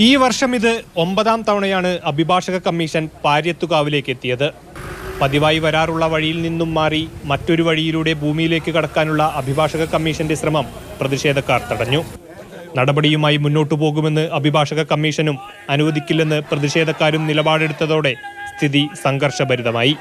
ഈ വർഷം ഇത് ഒമ്പതാം തവണയാണ് അഭിഭാഷക കമ്മീഷൻ പാര്യത്തുകാവിലേക്ക് എത്തിയത് പതിവായി വരാറുള്ള വഴിയിൽ നിന്നും മാറി മറ്റൊരു വഴിയിലൂടെ ഭൂമിയിലേക്ക് കടക്കാനുള്ള അഭിഭാഷക കമ്മീഷന്റെ ശ്രമം പ്രതിഷേധക്കാർ തടഞ്ഞു. നടപടിയുമായി മുന്നോട്ടു പോകുമെന്ന് അഭിഭാഷക കമ്മീഷനും അനുവദിക്കില്ലെന്ന് പ്രതിഷേധക്കാരും നിലപാടെടുത്തതോടെ സ്ഥിതി സംഘർഷഭരിതമായി.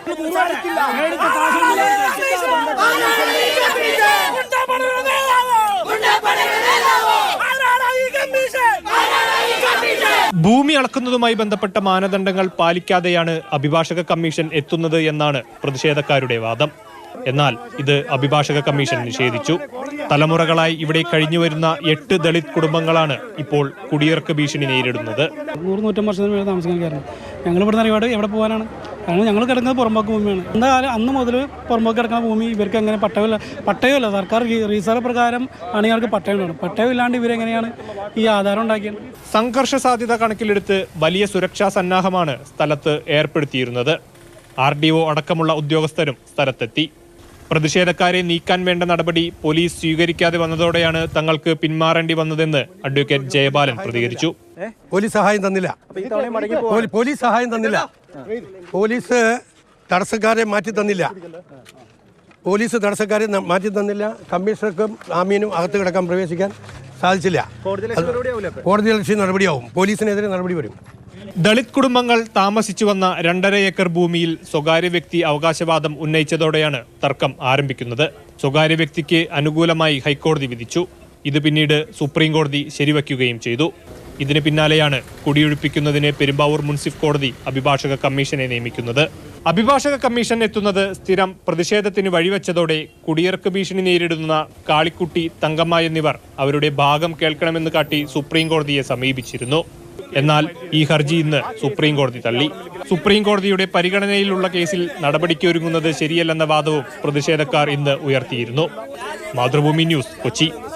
ഭൂമി അളക്കുന്നതുമായി ബന്ധപ്പെട്ട മാനദണ്ഡങ്ങൾ പാലിക്കാതെയാണ് അഭിഭാഷക കമ്മീഷൻ എത്തുന്നത് എന്നാണ് പ്രതിഷേധക്കാരുടെ വാദം. എന്നാൽ ഇത് അഭിഭാഷക കമ്മീഷൻ നിഷേധിച്ചു. തലമുറകളായി ഇവിടെ കഴിഞ്ഞു വരുന്ന എട്ട് ദളിത് കുടുംബങ്ങളാണ് ഇപ്പോൾ കുടിയിറക്ക് ഭീഷണി നേരിടുന്നത്. നൂറ് നൂറ്റമ്പത് വർഷത്തിന് താമസിക്കാൻ കാരണം. ഞങ്ങൾ ഇവിടെ നിന്ന് എവിടെ പോകാനാണ്? കാരണം ഞങ്ങൾ കിടക്കുന്നത് പുറമ്പോക്ക് ഭൂമിയാണ്. എന്തായാലും അന്ന് മുതൽ പുറമ്പോക്ക് കിടക്കുന്ന ഭൂമി ഇവർക്ക് എങ്ങനെ പട്ടയമില്ല പട്ടയമില്ല. സർക്കാർ റീസർവ് പ്രകാരം ആണ് ഇവർക്ക് പട്ടയമാണ് പട്ടയം ഇല്ലാണ്ട് ഇവരെങ്ങനെയാണ് ഈ ആധാരം ഉണ്ടാക്കിയത്? സംഘർഷ സാധ്യത കണക്കിലെടുത്ത് വലിയ സുരക്ഷാ സന്നാഹമാണ് സ്ഥലത്ത് ഏർപ്പെടുത്തിയിരുന്നത്. ആർ ഡി ഒ അടക്കമുള്ള ഉദ്യോഗസ്ഥരും സ്ഥലത്തെത്തി. പ്രതിഷേധക്കാരെ നീക്കാൻ വേണ്ട നടപടി പോലീസ് സ്വീകരിക്കാതെ വന്നതോടെയാണ് തങ്ങൾക്ക് പിന്മാറേണ്ടി വന്നതെന്ന് അഡ്വക്കേറ്റ് ജയബാലൻ പ്രതികരിച്ചു. പോലീസ് സഹായം തന്നില്ല. പോലീസ് സഹായം തന്നില്ല. പോലീസ് തടസ്സക്കാരെ മാറ്റി തന്നില്ല. പോലീസ് തടസ്സക്കാരെ മാറ്റി തന്നില്ല. കമ്മീഷണർക്കും ആമീനും അകത്ത് കിടക്കാൻ പ്രവേശിക്കാൻ സാധിച്ചില്ല. കോടതി ലക്ഷ്യ നടപടിയാവും. പോലീസിനെതിരെ നടപടി വരും. ദളിത് കുടുംബങ്ങൾ താമസിച്ചു വന്ന രണ്ടര ഏക്കർ ഭൂമിയിൽ സ്വകാര്യ വ്യക്തി അവകാശവാദം ഉന്നയിച്ചതോടെയാണ് തർക്കം ആരംഭിക്കുന്നത്. സ്വകാര്യ വ്യക്തിക്ക് അനുകൂലമായി ഹൈക്കോടതി വിധിച്ചു. ഇത് പിന്നീട് സുപ്രീം കോടതി ശരിവയ്ക്കുകയും ചെയ്തു. ഇതിന് പിന്നാലെയാണ് കുടിയൊഴിപ്പിക്കുന്നതിന് പെരുമ്പാവൂർ മുൻസിഫ് കോടതി അഭിഭാഷക കമ്മീഷനെ നിയമിക്കുന്നത്. അഭിഭാഷക കമ്മീഷൻ എത്തുന്നത് സ്ഥിരം പ്രതിഷേധത്തിന് വഴിവെച്ചതോടെ കുടിയിറക്ക് ഭീഷണി നേരിടുന്ന കാളിക്കുട്ടി തങ്കമ്മ എന്നിവർ അവരുടെ ഭാഗം കേൾക്കണമെന്ന് കാട്ടി സുപ്രീം കോടതിയെ സമീപിച്ചിരുന്നു. എന്നാൽ ഈ ഹർജി ഇന്ന് സുപ്രീം കോടതി തള്ളി. സുപ്രീം കോടതിയുടെ പരിഗണനയിലുള്ള കേസിൽ നടപടിക്ക് ഒരുങ്ങുന്നത് ശരിയല്ലെന്ന വാദവും പ്രതിഷേധക്കാർ ഇന്ന് ഉയർത്തിയിരുന്നു. മാതൃഭൂമി ന്യൂസ് കൊച്ചി.